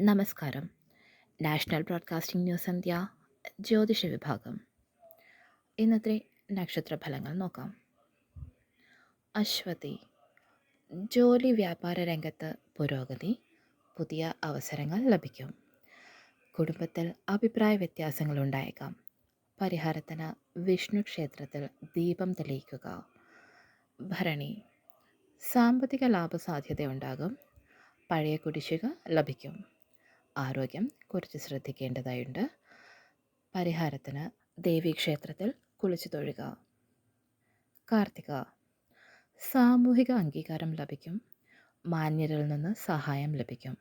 നമസ്കാരം. National broadcasting news India ജ്യോതിഷ വിഭാഗം. ഇന്നത്തെ നക്ഷത്രഫലങ്ങൾ നോക്കാം. അശ്വതി ജോലി വ്യാപാര രംഗത്ത് പുരോഗതി പുതിയ അവസരങ്ങൾ ലഭിക്കും. കുടുംബത്തിൽ അഭിപ്രായ വ്യത്യാസങ്ങൾ ഉണ്ടായേക്കാം. പരിഹാരത്തിന് വിഷ്ണു ക്ഷേത്രത്തിൽ ദീപം തെളിയിക്കുക. ഭരണി സാമ്പത്തിക ലാഭസാധ്യതയുണ്ടാകും. പഴയ കുടിശ്ശിക ലഭിക്കും. ആരോഗ്യം കുറച്ച് ശ്രദ്ധിക്കേണ്ടതായുണ്ട്. പരിഹാരത്തിന് ദേവീക്ഷേത്രത്തിൽ കുളിച്ചു തൊഴുക കാർത്തിക സാമൂഹിക അംഗീകാരം ലഭിക്കും. മാന്യരിൽ നിന്ന് സഹായം ലഭിക്കും.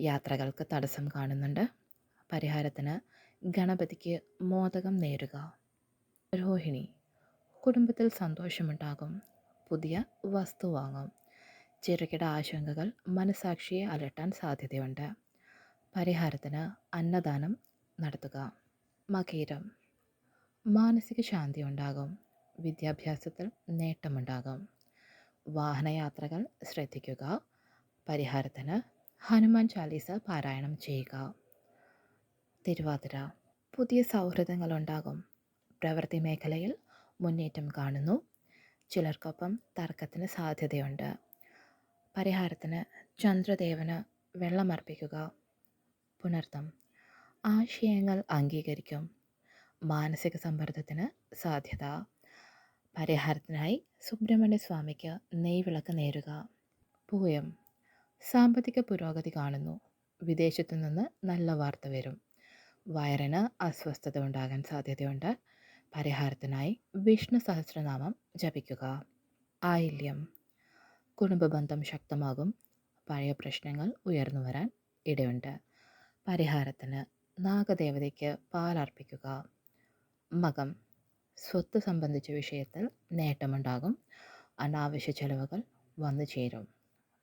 യാത്രകൾക്ക് തടസ്സം കാണുന്നുണ്ട്. പരിഹാരത്തിന് ഗണപതിക്ക് മോദകം നേരുക. രോഹിണി കുടുംബത്തിൽ സന്തോഷമുണ്ടാകും. പുതിയ വസ്തു വാങ്ങും. ചെറുകിട ആശങ്കകൾ മനസാക്ഷിയെ അലട്ടാൻ സാധ്യതയുണ്ട്. പരിഹാരത്തിന് അന്നദാനം നടത്തുക. മകീരം. മാനസിക ശാന്തി ഉണ്ടാകും. വിദ്യാഭ്യാസത്തിൽ നേട്ടമുണ്ടാകും. വാഹനയാത്രകൾ ശ്രദ്ധിക്കുക. പരിഹാരത്തിന് ഹനുമാൻ ചാലീസ പാരായണം ചെയ്യുക. തിരുവാതിര. പുതിയ സൗഹൃദങ്ങൾ ഉണ്ടാകും. പ്രവൃത്തി മേഖലയിൽ മുന്നേറ്റം കാണുന്നു. ചിലർക്കൊപ്പം തർക്കത്തിന് സാധ്യതയുണ്ട്. പരിഹാരത്തിന് ചന്ദ്രദേവന് വെള്ളമർപ്പിക്കുക. പുണർത്തം. ആശയങ്ങൾ അംഗീകരിക്കും. മാനസിക സമ്മർദ്ദത്തിന് സാധ്യത. പരിഹാരത്തിനായി സുബ്രഹ്മണ്യ സ്വാമിക്ക് നെയ്വിളക്ക് നേരുക. പൂയം. സാമ്പത്തിക പുരോഗതി കാണുന്നു. വിദേശത്തു നിന്ന് നല്ല വാർത്ത വരും. വയറിന് അസ്വസ്ഥത ഉണ്ടാകാൻ സാധ്യതയുണ്ട്. പരിഹാരത്തിനായി വിഷ്ണു സഹസ്രനാമം ജപിക്കുക. ആയില്യം. കുടുംബ ബന്ധം ശക്തമാകും. പഴയ പ്രശ്നങ്ങൾ ഉയർന്നു വരാൻ ഇടയുണ്ട്. പരിഹാരത്തിന് നാഗദേവതയ്ക്ക് പാലർപ്പിക്കുക. മകം സ്വത്ത് സംബന്ധിച്ച വിഷയത്തിൽ നേട്ടമുണ്ടാകും. അനാവശ്യ ചെലവുകൾ വന്നു ചേരും.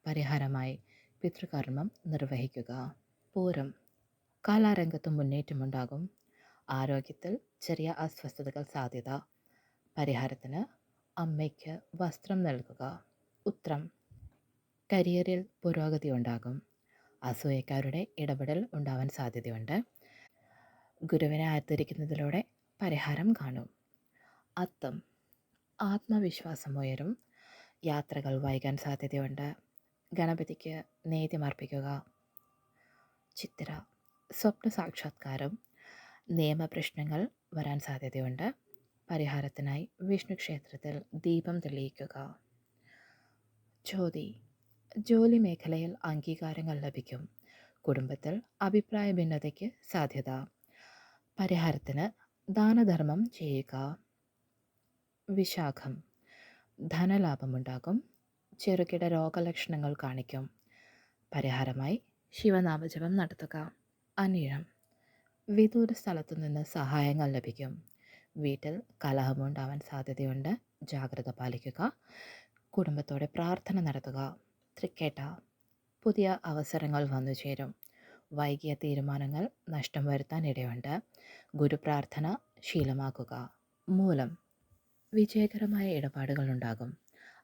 പരിഹാരമായി പിതൃകർമ്മം നിർവഹിക്കുക. പൂരം കലാരംഗത്ത് മുന്നേറ്റമുണ്ടാകും. ആരോഗ്യത്തിൽ ചെറിയ അസ്വസ്ഥതകൾ സാധ്യത. പരിഹാരത്തിന് അമ്മയ്ക്ക് വസ്ത്രം നൽകുക. ഉത്രം കരിയറിൽ പുരോഗതി ഉണ്ടാകും. അസൂയക്കാരുടെ ഇടപെടൽ ഉണ്ടാവാൻ സാധ്യതയുണ്ട്. ഗുരുവിനെ ആദരിക്കുന്നതിലൂടെ പരിഹാരം കാണും. അത്തം ആത്മവിശ്വാസം ഉയരും. യാത്രകൾ വൈകാൻ സാധ്യതയുണ്ട്. ഗണപതിക്ക് നേദ്യമർപ്പിക്കുക ചിത്ര സ്വപ്ന സാക്ഷാത്കാരം. നിയമപ്രശ്നങ്ങൾ വരാൻ സാധ്യതയുണ്ട്. പരിഹാരത്തിനായി വിഷ്ണു ക്ഷേത്രത്തിൽ ദീപം തെളിയിക്കുക. ചോതി ജോലി മേഖലയിൽ അംഗീകാരങ്ങൾ ലഭിക്കും. കുടുംബത്തിൽ അഭിപ്രായ ഭിന്നതയ്ക്ക് സാധ്യത. പരിഹാരത്തിന് ദാനധർമ്മം ചെയ്യുക. വിശാഖം. ധനലാഭമുണ്ടാകും. ചെറുകിട രോഗലക്ഷണങ്ങൾ കാണിക്കും. പരിഹാരമായി ശിവനാമജപം നടത്തുക. അനിഴം. വിദൂര സ്ഥലത്തു നിന്ന് സഹായങ്ങൾ ലഭിക്കും. വീട്ടിൽ കലഹമുണ്ടാവാൻ സാധ്യതയുണ്ട്. ജാഗ്രത പാലിക്കുക. കുടുംബത്തോടെ പ്രാർത്ഥന നടത്തുക. തൃക്കേട്ട പുതിയ അവസരങ്ങൾ വന്നു ചേരും. വൈകിയ തീരുമാനങ്ങൾ നഷ്ടം വരുത്താൻ ഇടയുണ്ട്. ഗുരുപ്രാർത്ഥന ശീലമാക്കുക. മൂലം വിജയകരമായ ഇടപാടുകൾ ഉണ്ടാകും.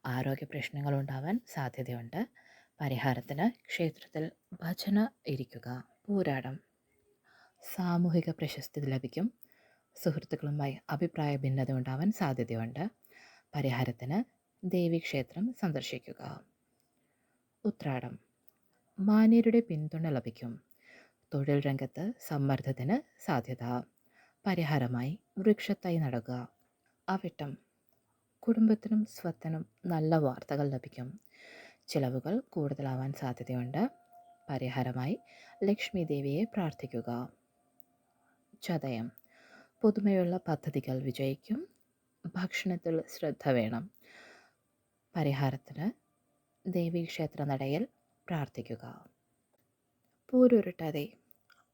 ആരോഗ്യ പ്രശ്നങ്ങൾ ഉണ്ടാവാൻ സാധ്യതയുണ്ട്. പരിഹാരത്തിന് ക്ഷേത്രത്തിൽ ഭജന ഇരിക്കുക. പോരാടം. സാമൂഹിക പ്രശസ്തി ലഭിക്കും. സുഹൃത്തുക്കളുമായി അഭിപ്രായ ഭിന്നത ഉണ്ടാവാൻ സാധ്യതയുണ്ട്. പരിഹാരത്തിന് ദേവീക്ഷേത്രം സന്ദർശിക്കുക. ഉത്രാടം. മാന്യരുടെ പിന്തുണ ലഭിക്കും. തൊഴിൽ രംഗത്ത് സമ്മർദ്ദത്തിന് സാധ്യത. പരിഹാരമായി വൃക്ഷത്തൈ നടുക. അവിട്ടം. കുടുംബത്തിനും സ്വത്തിനും നല്ല വാർത്തകൾ ലഭിക്കും. ചിലവുകൾ കൂടുതലാവാൻ സാധ്യതയുണ്ട്. പരിഹാരമായി ലക്ഷ്മി ദേവിയെ പ്രാർത്ഥിക്കുക. ചതയം. പുതുമയുള്ള പദ്ധതികൾ വിജയിക്കും. ഭക്ഷണത്തിൽ ശ്രദ്ധ വേണം. പരിഹാരത്തിന് ദേവീക്ഷേത്ര നടയിൽ പ്രാർത്ഥിക്കുക. പൂരുരുട്ടാതെ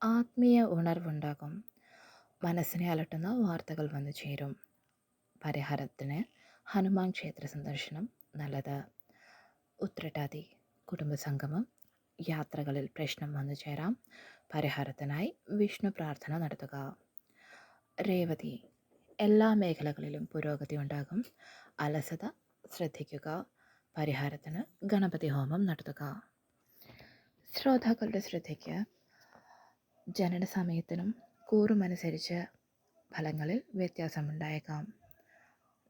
ആത്മീയ ഉണർവുണ്ടാകും. മനസ്സിനെ അലട്ടുന്ന വാർത്തകൾ വന്നു ചേരും. പരിഹാരത്തിന് ഹനുമാൻ ക്ഷേത്ര സന്ദർശനം നല്ലത്. ഉത്രട്ടാതി കുടുംബസംഗമം യാത്രകളിൽ പ്രശ്നം വന്നു ചേരാം. പരിഹാരത്തിനായി വിഷ്ണു പ്രാർത്ഥന നടത്തുക. രേവതി എല്ലാ മേഖലകളിലും പുരോഗതി ഉണ്ടാകും. അലസത ശ്രദ്ധിക്കുക. പരിഹാരത്തിന് ഗണപതി ഹോമം നടത്തുക. ശ്രോതാക്കളുടെ ശ്രദ്ധയ്ക്ക് ജനന സമയത്തിനും കൂറുമനുസരിച്ച് ഫലങ്ങളിൽ വ്യത്യാസമുണ്ടായേക്കാം.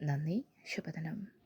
നന്ദി ശുഭദിനം.